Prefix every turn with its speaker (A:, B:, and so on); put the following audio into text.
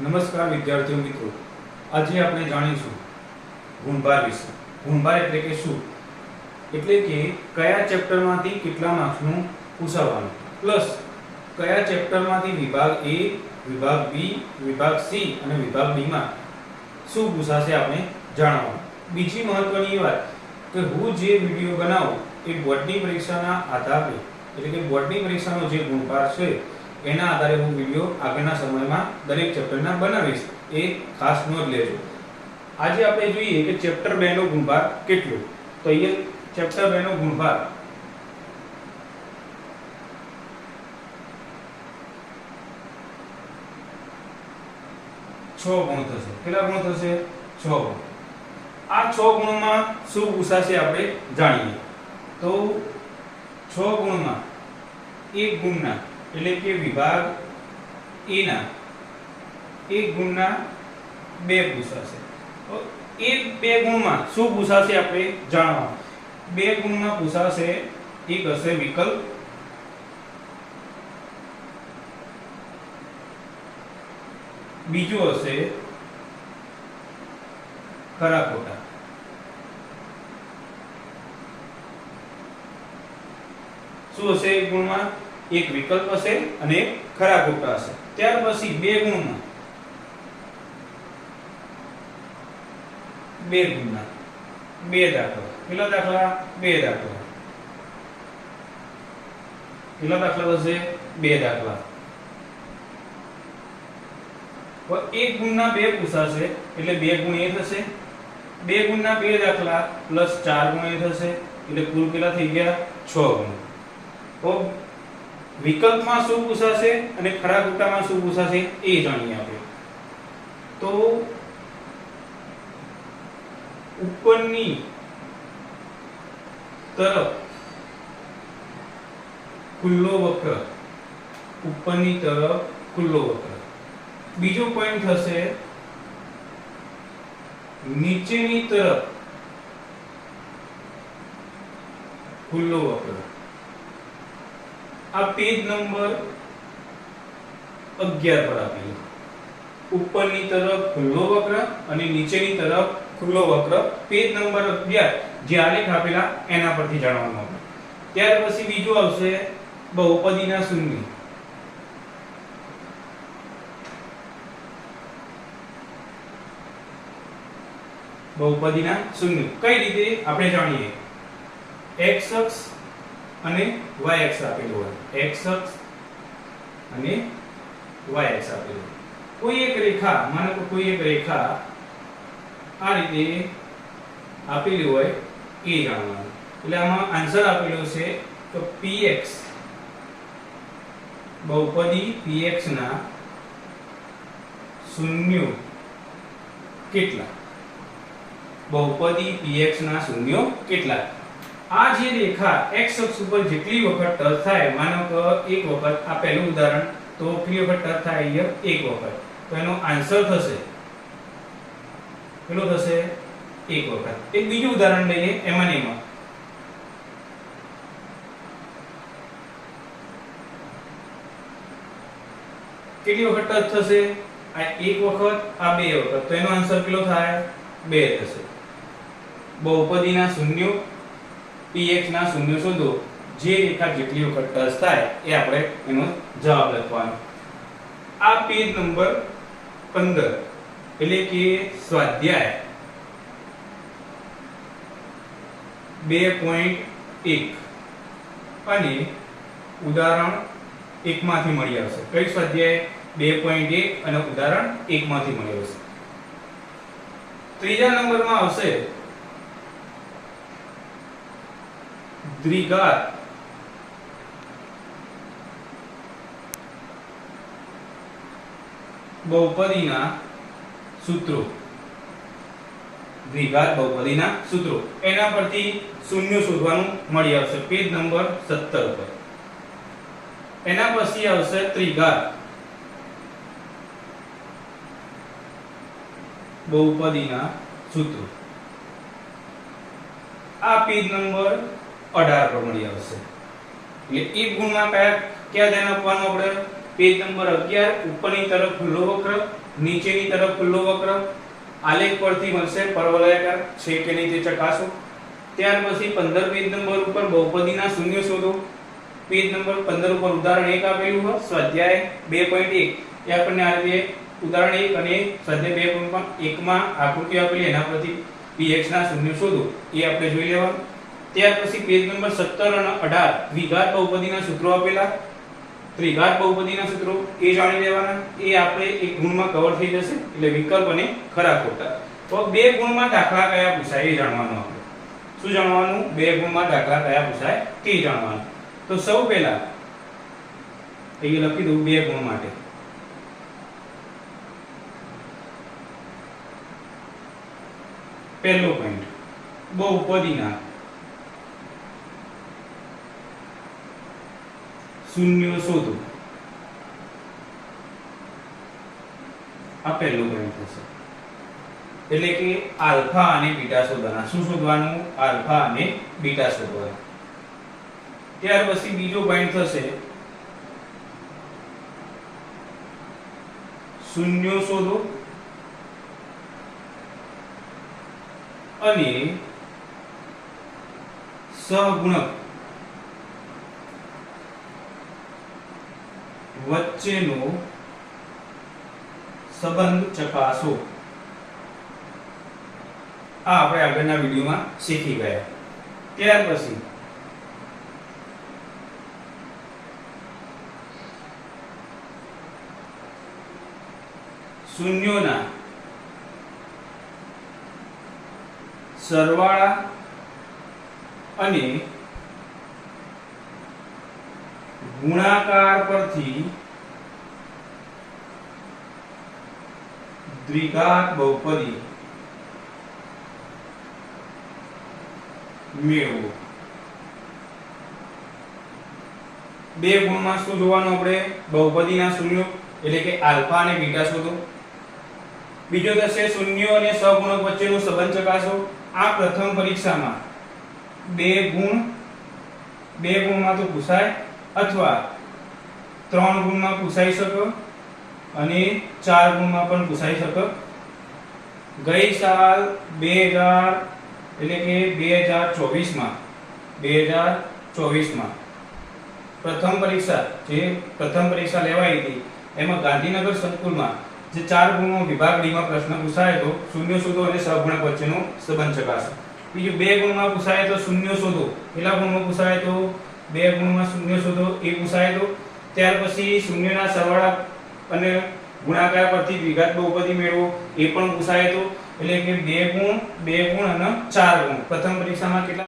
A: નમસ્કાર વિદ્યાર્થીઓ મિત્રો. આજે આપણે જાણીશું ગુણભાર વિશે. ગુણભાર એટલે કે શું? એટલે કે કયા ચેપ્ટરમાંથી કેટલા માર્ક્સનું પૂછાવાનું. પ્લસ કયા ચેપ્ટરમાંથી વિભાગ એ, વિભાગ બી, વિભાગ સી અને વિભાગ ડીમાં શું પૂછાશે આપણે જાણવાનું. બીજી મહત્વની વાત કે હું જે વીડિયો બનાવું એ બોર્ડની પરીક્ષાના આધારે, એટલે કે બોર્ડની પરીક્ષાનો જે ગુણભાર છે એના આધારે હું વીડિયો આગળના સમયમાં દરેક ચેપ્ટરના બનાવીશ. એ ખાસ નોંધ લેજો. આજે આપણે જોઈએ કે ચેપ્ટર બે નો ગુણભાર કેટલો? તો અહીંયા ચેપ્ટર બે નો ગુણભાર છ ગુણ થશે. કેટલા ગુણ થશે? છ ગુણ. આ છ ગુણમાં શું પૂછાશે આપણે જાણીએ. તો છ ગુણમાં એક ગુણના એટલે કે વિભાગ એ એક ગુણના બે પૂછાશે એ બે ગુણમાં શું પૂછાશે આપણે જાણવા બે ગુણમાં પૂછાશે એક હશે વિકલ્પ બીજું હશે ખરા ખોટા શું હશે એક ગુણમાં? એક વિકલ્પ હશે અને એક ખરા ખોટા હશે. ત્યાર પછી બે ગુણના. બે ગુણના. બે દાખલા. કેટલા દાખલા? બે દાખલા. કેટલા દાખલા થશે બે દાખલા. એક ગુણના બે પૂછાશે, એટલે બે ગુણ એ થશે. બે ગુણના બે દાખલા, પ્લસ ચાર ગુણ એ થશે, એટલે કુલ કેટલા થઈ ગયા? છ ગુણ. વિકલ્પમાં શું પૂછાશે અને ખરા ખોટામાં શું પૂછાશે એ જાણીએ આપણે. તો ઉપરની તરફ ખુલ્લો વક્ર, ઉપરની તરફ ખુલ્લો વક્ર. બીજો પોઈન્ટ થશે નીચેની તરફ ખુલ્લો વક્ર. આ પેજ નંબર 11 પર આપેલું ઉપરની તરફ ખુલ્લો વક્ર અને નીચેની તરફ ખુલ્લો વક્ર. પેજ નંબર 11 જે આલેખ આપેલા, એના પરથી જાણવાનું આપણે ત્યાર પછી બીજું આવશે બહુપદીના શૂન્ય. બહુપદીના શૂન્ય. કઈ રીતે? આપણે જાણીએ. x અક્ષ અને y અક્ષ આપેલું હોય. x અક્ષ અને y આપેલું હોય. કોઈ એક રેખા, માનો કે કોઈ એક રેખા આ રીતે આપેલી હોય એ જાણવાનું. એટલે આમાં આન્સર આપેલો છે તો px, બહુપદી px ના શૂન્યો કેટલા? બહુપદી px ના શૂન્યો કેટલા? આ જે રેખા x અક્ષ ઉપર જેટલી વખત ટચ થાય, માનો કે એક વખત આ પહેલું ઉદાહરણ, તો કેટલી વખત ટચ થાય અહીંયા? એક વખત. તો એનો આન્સર થશે. કેટલો થશે? એક વખત. એક બીજું ઉદાહરણ લઈએ એમાં એમાં. કેટલી વખત ટચ થશે? આ એક વખત, આ બે વખત. તો એનો આન્સર કેટલો થાય? બે થશે. બહુપદીના શૂન્યો px ના શૂન્ય શોધો, જે રેખા જેટલી વખત ટચ થાય, એ આપણે એનો જવાબ લખવાનો. આ પેજ નંબર 15 એટલે કે સ્વાધ્યાય. 2.1 અને ઉદાહરણ 1 માંથી મળી આવશે. કઈ સ્વાધ્યાય? 2.1 અને ઉદાહરણ 1 માંથી મળી આવશે. ત્રીજા નંબરમાં આવશે દ્વિઘાત બહુપદીના સૂત્રો દ્વિઘાત બહુપદીના સૂત્રો એના પરથી શૂન્ય શોધવાનું મળી આવશે. પેજ નંબર 17 પર એના પછી આવશે ત્રિઘાત બહુપદીના સૂત્રો આ પેજ નંબર 18 પર મળી આવશે. એટલે એ ગુણમાં કયા ક્યાં ધ્યાન આપવાનું આપણે? પેજ નંબર 11 ઉપરની તરફ ખુલ્લો વક્ર, નીચેની તરફ ખુલ્લો વક્ર. આલેખ પરથી મળશે પરવલયાકાર છે કે નહીં તે ચકાસો. ત્યાર પછી 15 પેજ નંબર ઉપર બહુપદીના શૂન્ય શોધો. પેજ નંબર 15 ઉપર ઉદાહરણ 1 આપેલું હોય, સ્વાધ્યાય 2.1 એ આપણને આ રીતે ઉદાહરણ 1 અને સ્વાધ્યાય 2.1 માં આકૃતિ આપેલી, એના પરથી px ના શૂન્ય શોધો. એ આપણે જોઈ લેવાનું. ત્યાર પછી પેજ નંબર 17 અને 18 દ્વિઘાત બહુપદીના સૂત્રો આપેલા. ત્રિઘાત બહુપદીના સૂત્રો એ જાણી લેવાના. એ આપણે એક ગુણમાં કવર થઈ જશે, એટલે વિકલ્પ અને ખરા ખોટા તો બે ગુણમાં દાખલા કયા પૂછાય એ જાણવાનું આપણે. શું જાણવાનું? બે ગુણમાં દાખલા કયા પૂછાય તે જાણવાનું. તો સૌ પહેલા, અહીંયા લખી દઉં બે ગુણ માટે. પહેલો પોઈન્ટ બહુપદીના શૂન્ય શોધો આ પહેલો પોઈન્ટ થશે. એટલે કે આલ્ફા અને બીટા શોધવાના. શું શોધવાનું? આલ્ફા અને બીટા શોધવાના. ત્યાર પછી બીજો પોઈન્ટ થશે. શૂન્યો શોધો અને સહગુણક. વચ્ચેનો સંબંધ ચકાસો. આ આપણે આગળના વિડીયોમાં શીખી ગયા. ત્યાર પછી શૂન્યોના સરવાળા અને ગુણાકાર પરથી દ્વિઘાત બહુપદી મેળવો. બે ગુણમાં શું જોવાનું આપણે? બહુપદીના શૂન્યો, એટલે કે આલ્ફા અને બીટા શોધો. બીજો થશે શૂન્યો અને સહગુણક વચ્ચેનો સંબંધ ચકાસો. આ પ્રથમ પરીક્ષામાં બે ગુણ, બે ગુણમાં તો પૂછાય અથવા ત્રણ ગુણમાં પૂછાઈ શકે અને ચાર ગુણમાં પણ પૂછાઈ શકે. ગઈ સાલ બે હજાર એટલે કે બે હજાર ચોવીસમાં, બે હજાર ચોવીસમાં. પ્રથમ પરીક્ષા, જે પ્રથમ પરીક્ષા લેવાઈ હતી, એમાં ગાંધીનગર સંકુલમાં જે ચાર ગુણનો વિભાગ ડીમાં પ્રશ્ન પૂછાયો તો શૂન્ય શોધો અને સહગુણક વચ્ચેનો સંબંધ ચકાસો બીજું બે ગુણમાં પૂછાય તો શૂન્ય શોધો, કેટલા ગુણમાં પૂછાય તો બે ગુણમાં શૂન્ય શોધો એ પૂછાય તો ત્યાર પછી શૂન્યના સરવાળા અને ગુણાકાર પરથી વિઘાત બહુપદી મેળવો. એ પણ પૂછાય તો એટલે કે બે ગુણ બે ગુણ અને ચાર ગુણ. પ્રથમ પરીક્ષામાં કેટલા